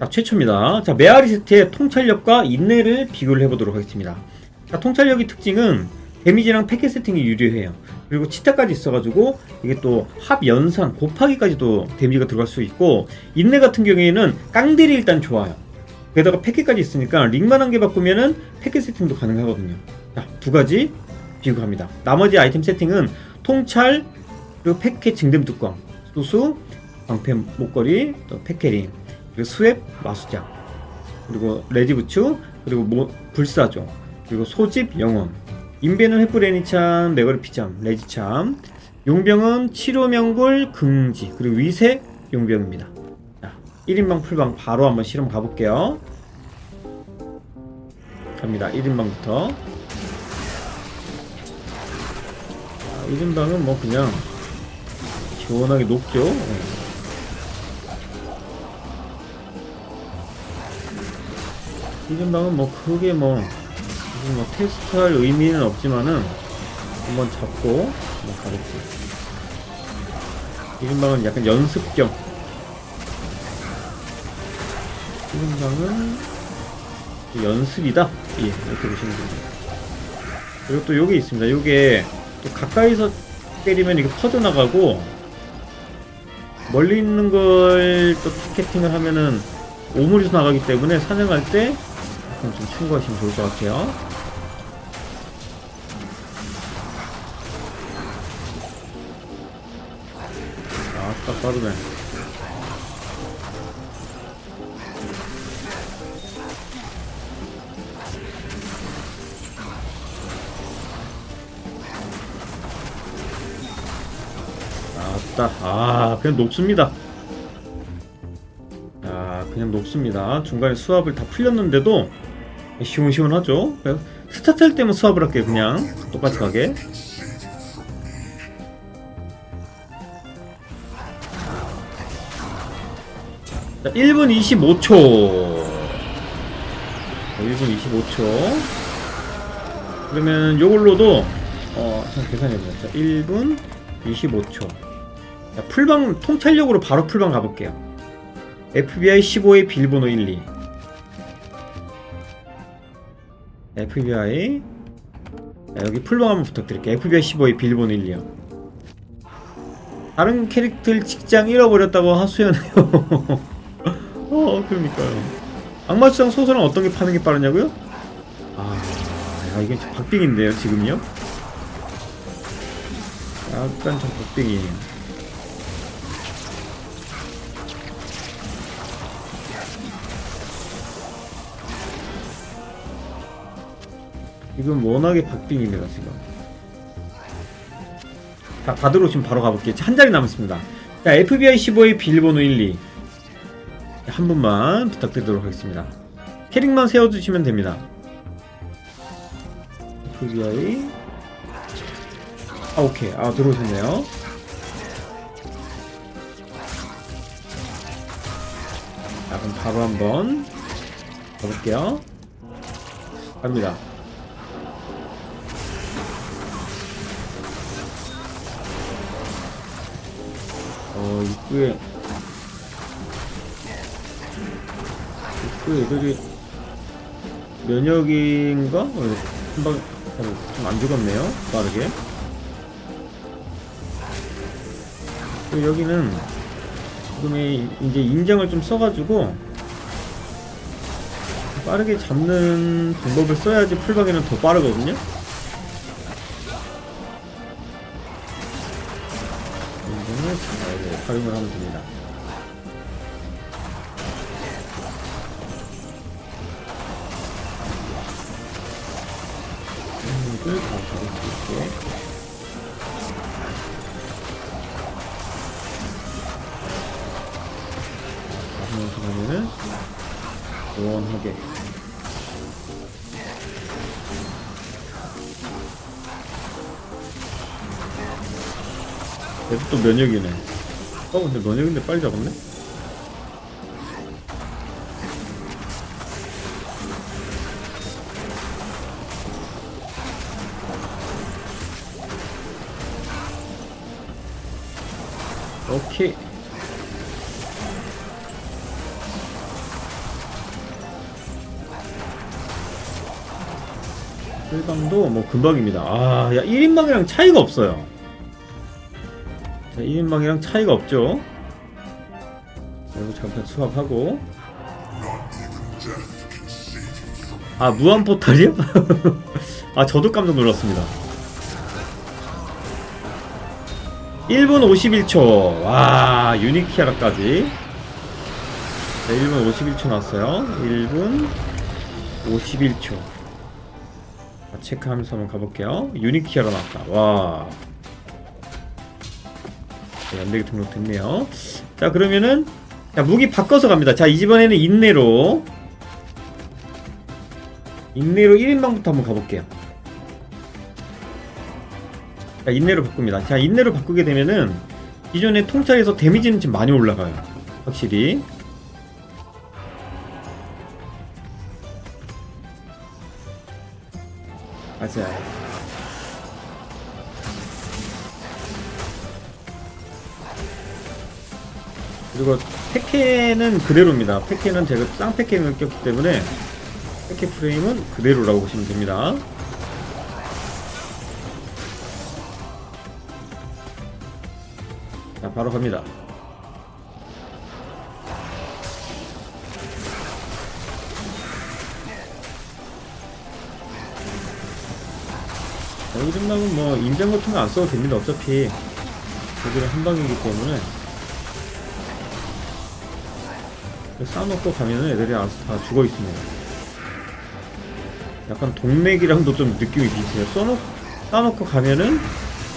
자, 최초입니다. 자, 메아리 세트의 통찰력과 인내를 비교를 해보도록 하겠습니다. 자, 통찰력의 특징은 데미지랑 패킷 세팅이 유리해요. 그리고 치타까지 있어가지고 이게 또 합 연산 곱하기까지도 데미지가 들어갈 수 있고 인내 같은 경우에는 깡딜이 일단 좋아요. 게다가 패킷까지 있으니까 링만 한 개 바꾸면은 패킷 세팅도 가능하거든요. 자, 두 가지 비교합니다. 나머지 아이템 세팅은 통찰 그리고 패킷 증dem 뚜껑, 수수, 방패 목걸이, 또 패캐링, 그리고 스웹 마수장, 그리고 레지 부츠, 그리고 모, 불사조, 그리고 소집 영혼, 인베는 횃불 애니참, 메거리 피참, 레지참, 용병은 치료명골 긍지, 그리고 위세 용병입니다. 자, 1인방 풀방 바로 한번 실험 가볼게요. 갑니다. 1인방부터. 1인방은 뭐 그냥 시원하게 녹죠. 네. 1인방은 뭐 크게 뭐, 무슨 뭐 테스트할 의미는 없지만은 한번 잡고 한번 가볼게요. 1인방은 약간 연습 겸 1인방은 연습이다. 예, 이렇게 보시면 됩니다. 그리고 또 요게 있습니다. 요게 또 가까이서 때리면 이게 퍼져나가고 멀리 있는 걸 또 티켓팅을 하면은 오므리서 나가기 때문에 사냥할 때 그럼 좀 참고하시면 좋을 것 같아요. 아까 빠르네. 아따, 아, 그냥 녹습니다. 아, 그냥 녹습니다. 중간에 수압을 다 풀렸는데도 시원시원하죠? 할 때만 수압을 할게요, 그냥. 똑같이 가게. 자, 1분 25초. 1분 25초. 그러면 요걸로도, 어, 잠깐 계산해보자. 자, 1분 25초. 자, 풀방, 통찰력으로 바로 풀방 가볼게요. FBI 15의 빌번호 12 FBI 자, 여기 풀방 한번 부탁드릴게요. FBI 15의 빌번호 12요. 다른 캐릭터 직장 잃어버렸다고 하소연해요. 어 그러니까요. 악마수장 소설은 어떤 게 파는 게 빠르냐고요? 아 야, 좀 박빙인데요 지금요? 약간 좀 박빙이에요 지금 워낙에 박빙입니다 지금. 자 다 들어오시면 바로 가볼게요. 한 자리 남았습니다. 자 FBI 15의 비밀번호 1, 2. 한 분만 부탁드리도록 하겠습니다. 캐릭만 세워주시면 됩니다. FBI 아 오케이. 아 들어오셨네요. 자 그럼 바로 한번 가볼게요. 갑니다 어 입구에. 입구에 애들이 면역인가? 어, 한방 좀안 죽었네요. 빠르게. 여기는 지금의 이제 인장을 좀 써가지고 빠르게 잡는 방법을 써야지 풀박에는 더 빠르거든요 활용을 하면 됩니다. 이걸 다 잡을 수 있게 하면서 가면은 원하게. 얘도 또 면역이네 어 근데 너네 근데 빨리 잡았네? 오케이. 일방도 뭐 금방입니다. 아야 1인방이랑 차이가 없어요. 자, 1인방이랑 차이가 없죠. 자, 이거 잠깐 수합하고. 아, 무한 포탈이요? 아, 저도 깜짝 놀랐습니다. 1분 51초. 와, 유니키아라까지. 자, 1분 51초 났어요. 1분 51초. 자, 체크하면서 한번 가볼게요. 유니키아가 나왔다. 와. 자, 연대기 등록됐네요. 자, 그러면은, 자, 무기 바꿔서 갑니다. 자, 이번에는 인내로. 인내로 1인방부터 한번 가볼게요. 자, 인내로 바꿉니다. 자, 인내로 바꾸게 되면은, 기존의 통찰에서 데미지는 좀 많이 올라가요. 확실히. 맞아요. 그리고 패케는 그대로입니다. 패케는 제가 쌍패케를 꼈기 때문에 패케 프레임은 그대로라고 보시면 됩니다. 자, 바로 갑니다. 여기 정도면 뭐 인장 같은 거 안 써도 됩니다. 어차피 여기는 한 방이기 때문에 쌓아놓고 가면은 애들이 알아서 다 죽어 있습니다. 약간 동맥이랑도 좀 느낌이 비슷해요. 써놓, 쌓아놓고 가면은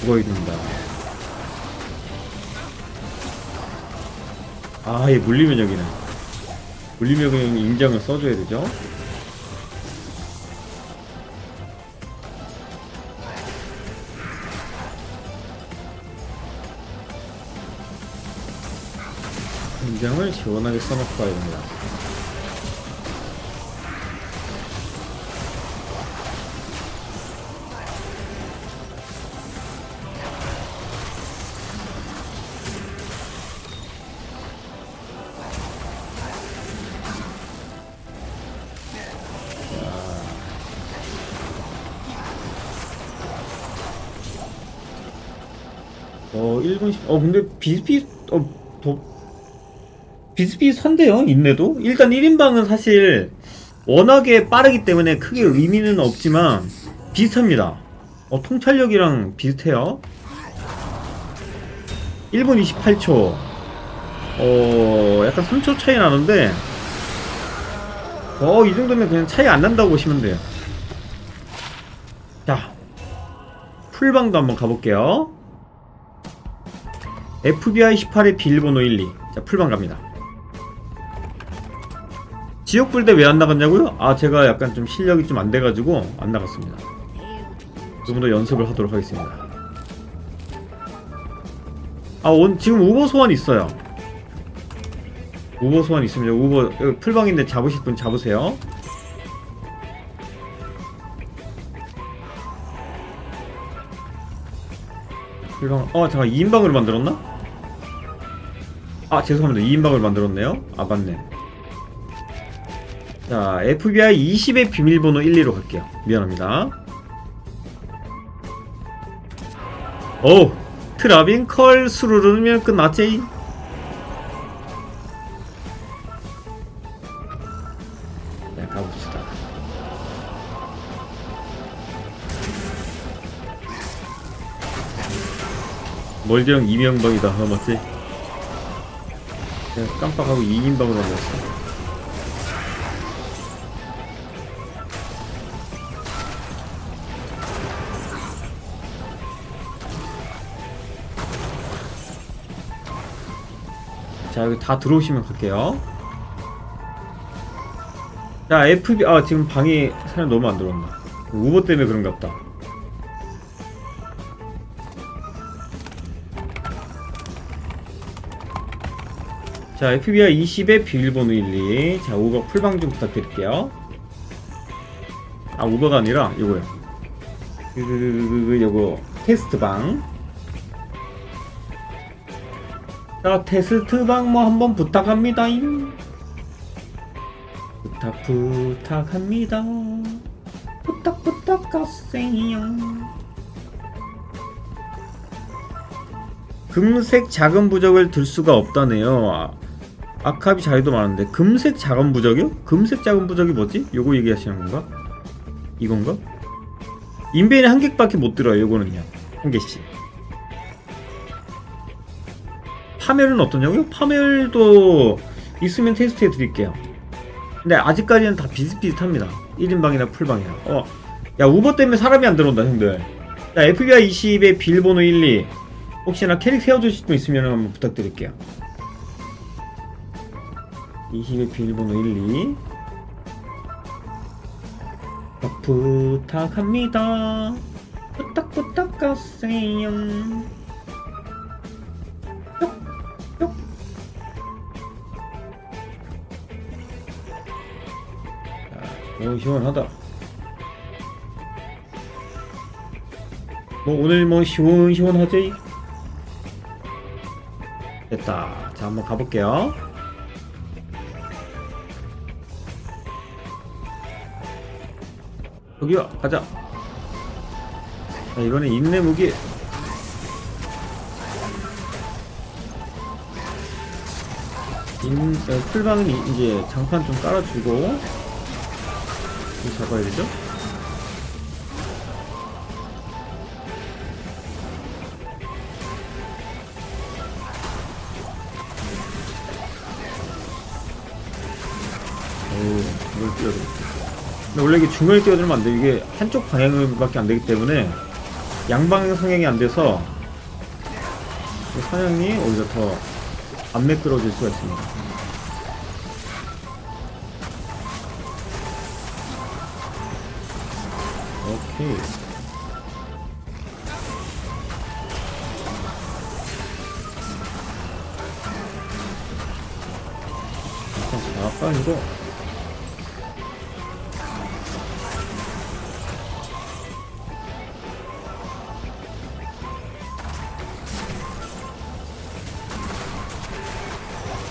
죽어 있습니다. 아, 얘 물리면 여기는. 물리면 여기는 인장을 써줘야 되죠. 장을 시원하게 써놓고 가야 됩니다. 어, 1분 10, 어, 근데 비슷비슷, 어, 더, 비슷비슷한데요, 인내도? 일단 1인방은 사실 워낙에 빠르기 때문에 크게 의미는 없지만 비슷합니다. 어, 통찰력이랑 비슷해요. 1분 28초. 어, 약간 3초 차이 나는데, 어, 이 정도면 그냥 차이 안 난다고 보시면 돼요. 자, 풀방도 한번 가볼게요. FBI 18의 비밀번호 12. 자, 풀방 갑니다. 지역불대 왜 안 나갔냐고요? 아, 제가 약간 좀 실력이 좀 안 돼가지고 안 나갔습니다. 좀더 연습을 하도록 하겠습니다. 아, 온, 지금 우버 소환 있어요. 우버 소환 있습니다. 우버, 여기 풀방인데 잡으실 분 잡으세요. 풀방, 어, 잠깐 2인방으로 만들었나? 아, 죄송합니다. 2인방을 만들었네요. 아, 맞네. 자, FBI 20의 비밀번호 1, 2로 갈게요. 미안합니다. 오! 트라빈 컬 수루르면 끝났지? 자, 가봅시다. 멀디형 이명박이다. 어, 맞지? 내가 깜빡하고 2인방으로 만들었어. 자 여기 다 들어오시면 갈게요. 자 FB 아 지금 방에 사람 너무 안 들어온다 우버 때문에 그런가 보다. 자 FBI 20의 비밀번호 12. 자 우버 풀방 좀 부탁드릴게요. 아 우버가 아니라 요거요. 그, 그, 그, 그, 그 요거 테스트방 자, 테스트방 뭐 한번 부탁합니다. 부탁 부탁합니다. 부탁 부탁 부탁하세요. 금색 작은 부적을 들 수가 없다네요. 아, 아카비 자리도 많은데 금색 작은 부적이요? 금색 작은 부적이 뭐지? 요거 얘기하시는 건가? 이건가? 인벤이 한 개밖에 못 들어요. 요거는요. 한 개씩. 파멸은 어떠냐고요? 파멸도 있으면 테스트해 드릴게요. 근데 아직까지는 다 비슷비슷합니다. 1인방이나 풀방이나. 어. 야, 우버 때문에 사람이 안 들어온다, 형들. 자, FBI 20의 비밀번호 12. 혹시나 캐릭 세워주실 분 있으면 한번 부탁드릴게요. 20의 비밀번호 12. 어, 부탁합니다. 부탁 부탁하세요. 오 시원하다. 뭐 오늘 뭐 시원시원하지? 됐다. 자 한번 가볼게요. 여기요 가자. 자 이번에 인내 무기. 인 어, 풀방은 이- 이제 장판 좀 깔아주고 잡아야 되죠? 원래 이게 중간에 뛰어들면 안 돼. 이게 한쪽 방향밖에 안 되기 때문에 양방향 성향이 안 돼서 이 사냥이 오히려 더 안 매끄러질 수가 있습니다. 오케이. 아까 이거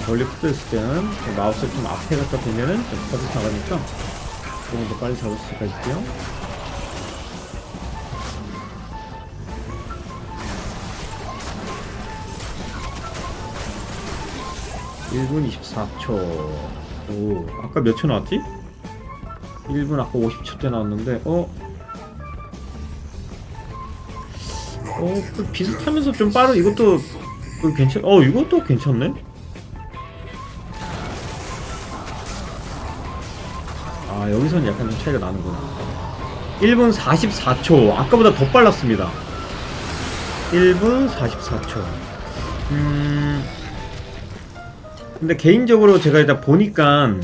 멀리 붙어 있을 때는 마우스를 좀 앞에 갖다 대면은 좀 빠져 나가니까 조금 더 빨리 잡을 수가 있고요. 일분 24초. 오, 아까 몇 초 나왔지? 1분 아까 50초 때 나왔는데, 어? 어, 그 비슷하면서 좀 빠르, 이것도, 그 괜찮, 어, 이것도 괜찮네? 아, 여기서는 약간 좀 차이가 나는구나. 1분 44초. 아까보다 더 빨랐습니다. 1분 44초. 음. 근데 개인적으로 제가 일단 보니까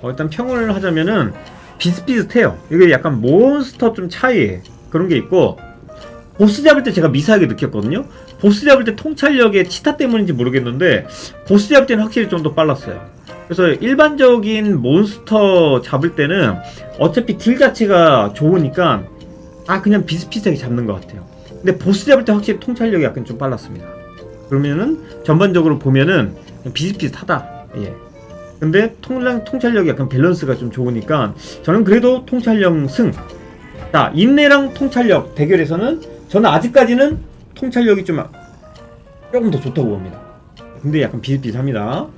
어, 일단 평을 하자면은 비슷비슷해요. 이게 약간 몬스터 좀 차이 그런 게 있고 보스 잡을 때 제가 미세하게 느꼈거든요. 보스 잡을 때 통찰력의 치타 때문인지 모르겠는데 보스 잡을 때는 확실히 좀 더 빨랐어요. 그래서 일반적인 몬스터 잡을 때는 어차피 딜 자체가 좋으니까 아 그냥 비슷비슷하게 잡는 것 같아요. 근데 보스 잡을 때 확실히 통찰력이 약간 좀 빨랐습니다. 그러면은 전반적으로 보면은 비슷비슷하다. 예. 근데 통량 통찰력이 약간 밸런스가 좀 좋으니까 저는 그래도 통찰력 승. 자 인내랑 통찰력 대결에서는 저는 아직까지는 통찰력이 좀 조금 더 좋다고 봅니다. 근데 약간 비슷비슷합니다.